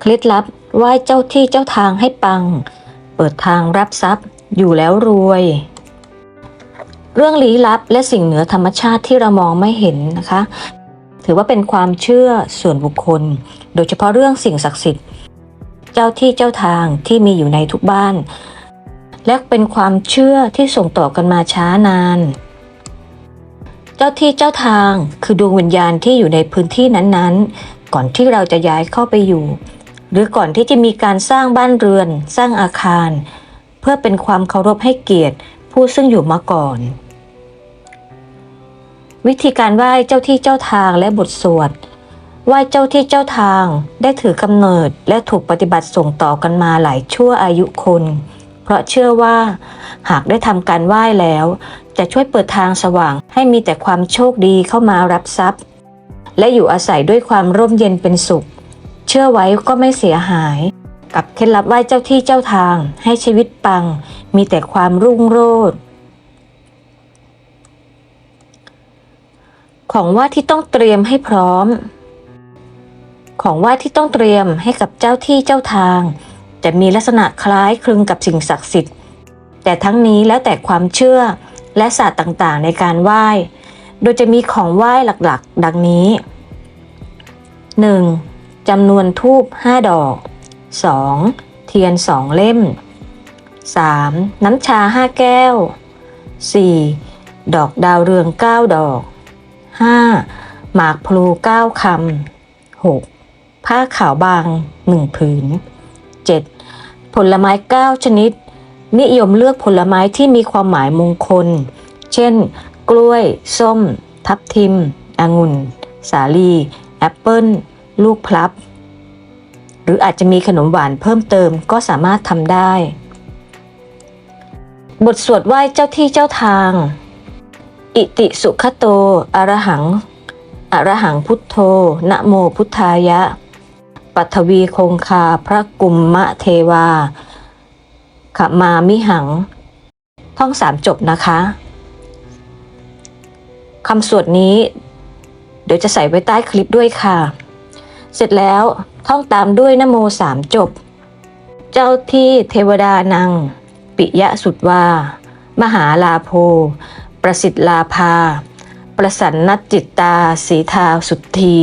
เคล็ดลับไหว้เจ้าที่เจ้าทางให้ปัง เปิดทางรับทรัพย์ อยู่แล้วรวย เรื่องลี้ลับและสิ่งเหนือธรรมชาติที่เรามองไม่เห็นนะคะ ถือว่าเป็นความเชื่อส่วนบุคคล โดยเฉพาะเรื่องสิ่งศักดิ์สิทธิ์ เจ้าที่เจ้าทางที่มีอยู่ในทุกบ้าน และเป็นความเชื่อที่ส่งต่อกันมาช้านาน เจ้าที่เจ้าทางคือดวงวิญญาณที่อยู่ในพื้นที่นั้นๆ ก่อนที่เราจะย้ายเข้าไปอยู่ หรือก่อนที่จะมีการสร้างบ้านเรือน สร้างอาคาร เพื่อเป็นความเคารพให้เกียรติ ผู้ซึ่งอยู่มาก่อน วิธีการไหว้เจ้าที่เจ้าทางและบทสวดไหว้เจ้าที่เจ้าทางได้ถือกำเนิดและถูกปฏิบัติส่งต่อกันมาหลายชั่วอายุคน เพราะเชื่อว่า หากได้ทำการไหว้แล้ว จะช่วยเปิดทางสว่างให้มีแต่ความโชคดีเข้ามารับทรัพย์ และอยู่อาศัยด้วยความร่มเย็นเป็นสุข เชื่อไว้ก็ไม่เสียหาย กับเคล็ดลับไหว้เจ้าที่เจ้าทาง ให้ชีวิตปัง มีแต่ความรุ่งโรจน์ของว่าที่ต้องเตรียมให้พร้อม ของว่าที่ต้องเตรียมให้กับเจ้าที่เจ้าทาง จะมีลักษณะคล้ายคลึงกับสิ่งศักดิ์สิทธิ์ แต่ทั้งนี้แล้วแต่ความเชื่อและศาสตร์ต่างๆ ในการไหว้ โดยจะมีของไหว้หลักๆ ดังนี้ 1. จำนวนทูบ5ดอก 2. เทียน 2 เล่ม 3. น้ำชา 5 แก้ว 4. ดอกดาวเรือง 9 ดอก 5. หมากพลู 9 คำ 6. ผ้าขาวบาง 1 ผืน 7. ผลไม้ 9 ชนิด นิยมเลือกผลไม้ที่มีความหมายมงคล เช่น กล้วย ส้ม ทับทิม องุ่น สาลี แอปเปิ้ล ลูกพลับ หรืออาจจะมีขนมหวานเพิ่มเติมก็สามารถทำได้ บทสวดไหว้เจ้าที่เจ้าทาง อิติสุขโต อรหัง อรหังพุทโธ นะโมพุทธายะ ปัทวีคงคาพระกุมมะเทวาขมามิหัง ท่องสามจบนะคะคำสวดนี้ เดี๋ยวจะใส่ไว้ใต้คลิปด้วยค่ะ เสร็จแล้วท่องตามด้วยนโมสามจบ เจ้าที่เทวดานางปิยะสุดวา มหาลาโพ ประสิทธิลาภา ประสันนัจิตตาสีทาสุทธี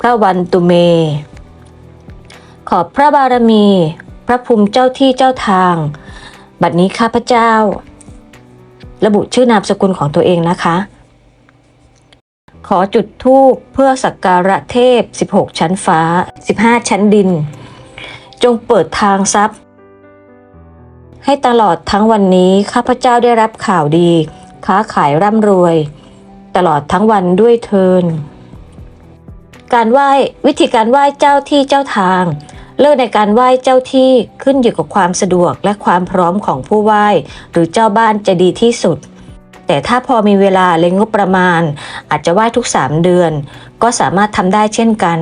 พระวันตุเม ขอบพระบารมี พระภูมิเจ้าที่เจ้าทาง บัดนี้ข้าพเจ้า ระบุชื่อนามสกุลของตัวเองนะคะ ขอจุดธูปเพื่อสักการะเทพ 16 ชั้นฟ้า 15 ชั้นดิน จงเปิดทางทรัพย์ ให้ตลอดทั้งวันนี้ข้าพเจ้าได้รับข่าวดี ค้าขายร่ำรวย ตลอดทั้งวันด้วยเทิน การไหว้วิธีการไหว้เจ้าที่เจ้าทาง เลือกในการไหว้เจ้าที่ขึ้นอยู่กับความสะดวกและความพร้อมของผู้ไหว้ หรือเจ้าบ้านจะดีที่สุด แต่ถ้าพอมีเวลาและงบประมาณ อาจจะไหว้ทุก 3 เดือน ก็สามารถทำได้เช่นกัน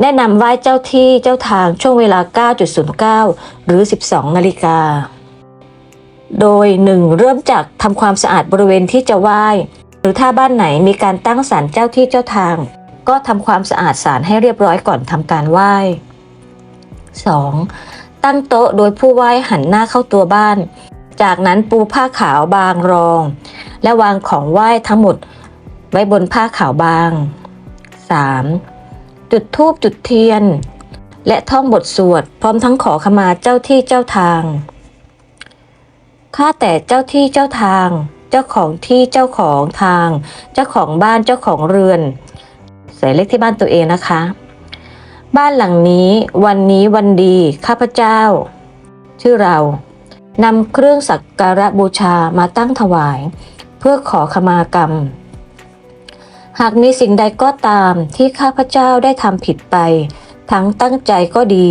แนะนำไหว้เจ้าที่เจ้าทางช่วงเวลา 9.09 หรือ 12 นาฬิกา โดย 1. เริ่มจากทำความสะอาดบริเวณที่จะไหว้ หรือถ้าบ้านไหนมีการตั้งศาลเจ้าที่เจ้าทาง ก็ทำความสะอาดศาลให้เรียบร้อยก่อนทำการไหว้ 2. ตั้งโต๊ะโดยผู้ไหว้หันหน้าเข้าตัวบ้าน จากนั้นปูผ้าขาวบางรอง และวางของไหว้ทั้งหมดไว้บนผ้าขาวบาง 3. จุดธูปจุดเทียน และท่องบทสวด พร้อมทั้งขอขมาเจ้าที่เจ้าทางข้าแต่เจ้าที่เจ้าทาง เจ้าของที่เจ้าของทาง เจ้าของบ้านเจ้าของเรือน ใส่เลขที่บ้านตัวเองนะคะ บ้านหลังนี้วันนี้วันดีข้าพเจ้า ชื่อเรา นำเครื่องสักการะบูชามาตั้งถวาย เพื่อขอขมากรรม หากมีสิ่งใดก็ตามที่ข้าพเจ้าได้ทำผิดไป ทั้งตั้งใจก็ดี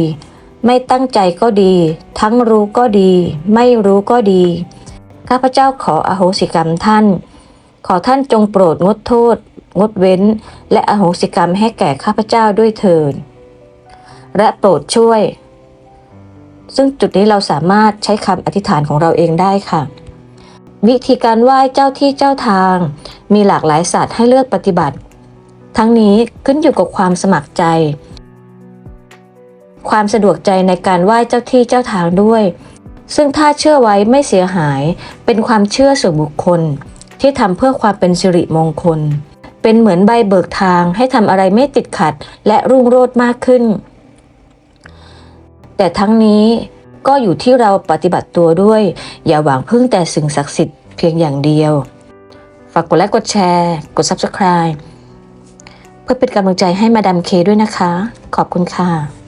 ไม่ตั้งใจก็ดี ทั้งรู้ก็ดี ไม่รู้ก็ดี ข้าพเจ้าขออโหสิกรรมท่าน ขอท่านจงโปรดงดโทษ งดเว้น และอโหสิกรรมให้แก่ข้าพเจ้าด้วยเถิดและโปรดช่วย ซึ่งจุดนี้เราสามารถใช้คำอธิษฐานของเราเองได้ค่ะ วิธีการไหว้เจ้าที่เจ้าทาง มีหลากหลายศาสตร์ให้เลือกปฏิบัติ ทั้งนี้ขึ้นอยู่กับความสมัครใจ ความสะดวกใจในการไหว้เจ้าที่เจ้าทางด้วย ซึ่งถ้าเชื่อไว้ไม่เสียหาย เป็นความเชื่อส่วนบุคคล ที่ทำเพื่อความเป็นสิริมงคล เป็นเหมือนใบเบิกทางให้ทำอะไรไม่ติดขัด และรุ่งโรจน์มากขึ้น แต่ทั้งนี้ก็อยู่ที่เราปฏิบัติตัวด้วย อย่าหวังพึ่งแต่สิ่งศักดิ์สิทธิ์เพียงอย่างเดียว ฝากกดไลค์กดแชร์ กด Subscribe เพื่อเป็นกำลังใจให้มาดามเคด้วยนะคะ ขอบคุณค่ะ